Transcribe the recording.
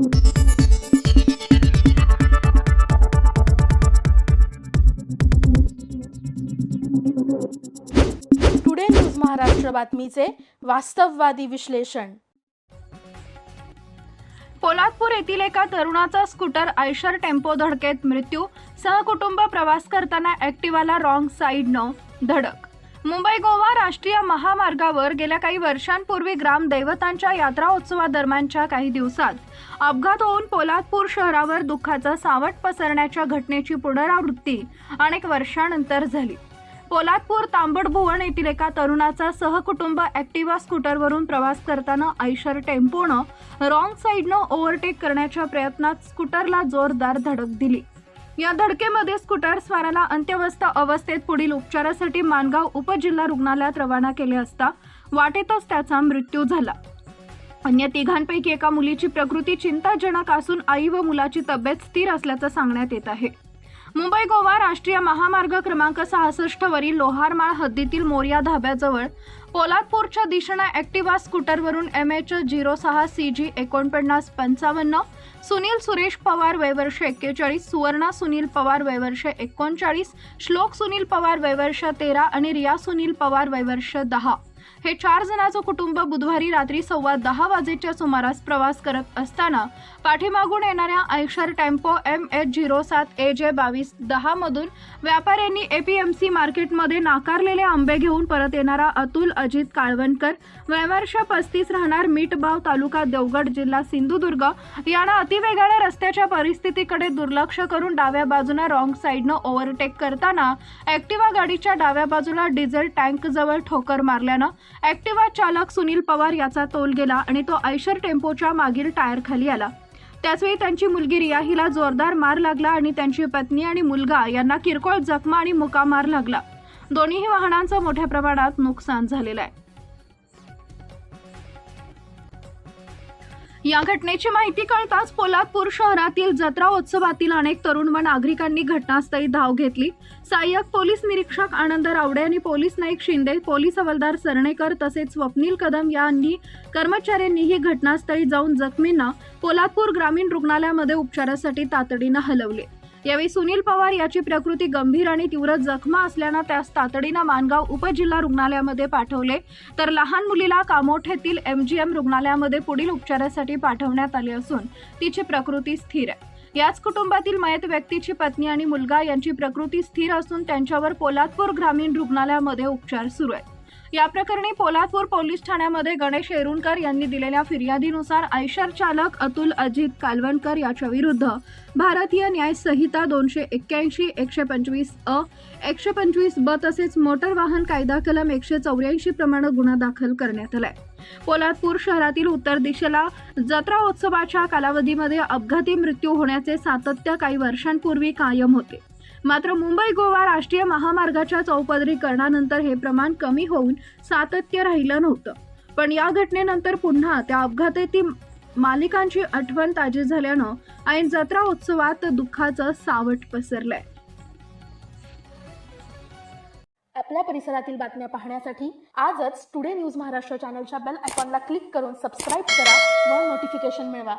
Today news Maharashtra बातमीचे वास्तववादी विश्लेषण पोलादपूर येथील एका तरुणाचा स्कूटर आयशर टेम्पो धडकेत मृत्यू. सहकुटुंब प्रवास करताना ऍक्टिवाला रॉंग साईडनं धडक. मुंबई गोवा राष्ट्रीय महामार्गावर गेल्या काही वर्षांपूर्वी ग्रामदैवतांच्या यात्रा उत्सवादरम्यानच्या काही दिवसात अपघात होऊन पोलादपूर शहरावर दुःखाचा सावट पसरण्याच्या घटनेची पुनरावृत्ती अनेक वर्षानंतर झाली. पोलादपूर तांबडभुवन येथील एका तरुणाचा सहकुटुंब ॲक्टिवा स्कूटरवरून प्रवास करताना आयशर टेम्पोनं रॉंग साईडनं ओव्हरटेक करण्याच्या प्रयत्नात स्कूटरला जोरदार धडक दिली. या धडकेमध्ये स्कूटर स्वाराला अंत्यवस्थ अवस्थेत पुढील उपचारासाठी मानगाव उपजिल्हा रुग्णालयात रवाना केले असता वाटेतच त्याचा मृत्यू झाला. अन्य तिघांपैकी एका मुलीची प्रकृती चिंताजनक असून आई व मुलाची तब्येत स्थिर असल्याचं सांगण्यात येत आहे. मुंबई गोवा राष्ट्रीय महामार्ग क्रमांक सहासष्ट वरील लोहारमाळ हद्दीतील मोर्या धाब्याजवळ पोलादपूरच्या दिशेनं ॲक्टिवा स्कूटरवरून एम एच झिरो सहा सी जी एकोणपन्नास पंचावन्न सुनील सुरेश पवार वयवर्ष एक्केचाळीस सुवर्णा सुनील पवार वयवर्ष एकोणचाळीस श्लोक सुनील पवार वयवर्ष तेरा आणि रिया सुनील पवार वयवर्ष दहा. हे चार जणांचं कुटुंब बुधवारी रात्री सव्वा दहा वाजेच्या सुमारास प्रवास करत असताना पाठीमागून येणाऱ्या Eicher tempo M H zero सात ए जे बावीस दहा मधून व्यापाऱ्यांनी एपीएमसी मार्केटमध्ये नाकारलेले आंबे घेऊन परत येणारा अतुल अजित काळवणकर वयवर्ष पस्तीस राहणार मीठभाव तालुका देवगड जिल्हा सिंधुदुर्ग यानं अतिवेगाने रस्त्याच्या परिस्थितीकडे दुर्लक्ष करून डाव्या बाजूला रॉंग साईडनं ओव्हरटेक करताना ॲक्टिवा गाडीच्या डाव्या बाजूला डिझेल टँक जवळ ठोकर मारल्यानं ॲक्टिवा चालक सुनील पवार याचा तोल गेला आणि तो आयशर टेम्पोच्या मागील टायर खाली आला. त्याचवेळी त्यांची मुलगी रिया हिला जोरदार मार लागला आणि त्यांची पत्नी आणि मुलगा यांना किरकोळ जखमा आणि मुका मार लागला. दोन्हीही वाहनांचं मोठ्या प्रमाणात नुकसान झालेलं आहे. या घटनेची माहिती कळताच पोलादपूर शहरातील जत्रा उत्सवातील अनेक तरुण व नागरिकांनी घटनास्थळी धाव घेतली. सहाय्यक पोलीस निरीक्षक आनंद रावडे आणि पोलीस नाईक शिंदे पोलीस हवालदार सरणेकर तसेच स्वप्नील कदम यांनी कर्मचाऱ्यांनीही घटनास्थळी जाऊन जखमींना पोलादपूर ग्रामीण रुग्णालयामध्ये उपचारासाठी तातडीनं हलवले. यावेळी सुनील पवार याची प्रकृती गंभीर आणि तीव्र जखमा असल्यानं त्यास तातडीनं मानगाव उपजिल्हा रुग्णालयामध्ये पाठवले. तर लहान मुलीला कामोठेतील एमजीएम रुग्णालयामध्ये पुढील उपचारासाठी पाठवण्यात आले असून तिची प्रकृती स्थिर आहे. याच कुटुंबातील मयत व्यक्तीची पत्नी आणि मुलगा यांची प्रकृती स्थिर असून त्यांच्यावर पोलादपूर ग्रामीण रुग्णालयामध्ये उपचार सुरू आहेत. या प्रकरणी पोलादपूर पोलीस ठाण्यामध्ये गणेश येरुणकर यांनी दिलेल्या फिर्यादीनुसार आयशर चालक अतुल अजित कालवणकर याच्या विरुद्ध भारतीय न्याय संहिता दोनशे एक्क्याऐंशी एकशे पंचवीस अ एकशे पंचवीस ब तसेच मोटर वाहन कायदा कलम एकशे चौऱ्याऐंशी प्रमाणे गुन्हा दाखल करण्यात आलाय. पोलादपूर शहरातील उत्तर दिशेला जत्रा उत्सवाच्या कालावधीमध्ये अपघाती मृत्यू होण्याचे सातत्य काही वर्षांपूर्वी कायम होते. मात्र मुंबई गोवा राष्ट्रीय महामार्गाच्या चौपदरीकरणानंतर हे प्रमाण कमी होऊन सातत्य राहिलं नव्हतं. पण या घटनेनंतर पुन्हा त्या अपघातातील मालिकांची आठवण ताजी झाल्यानं ऐन जत्रा उत्सवात दुःखाचं सावट पसरलंय. आपल्या परिसरातील बातम्या पाहण्यासाठी आजच टुडे न्यूज महाराष्ट्र चॅनलच्या बेल आयकॉनला क्लिक करून सबस्क्राईब करा व नोटिफिकेशन मिळवा.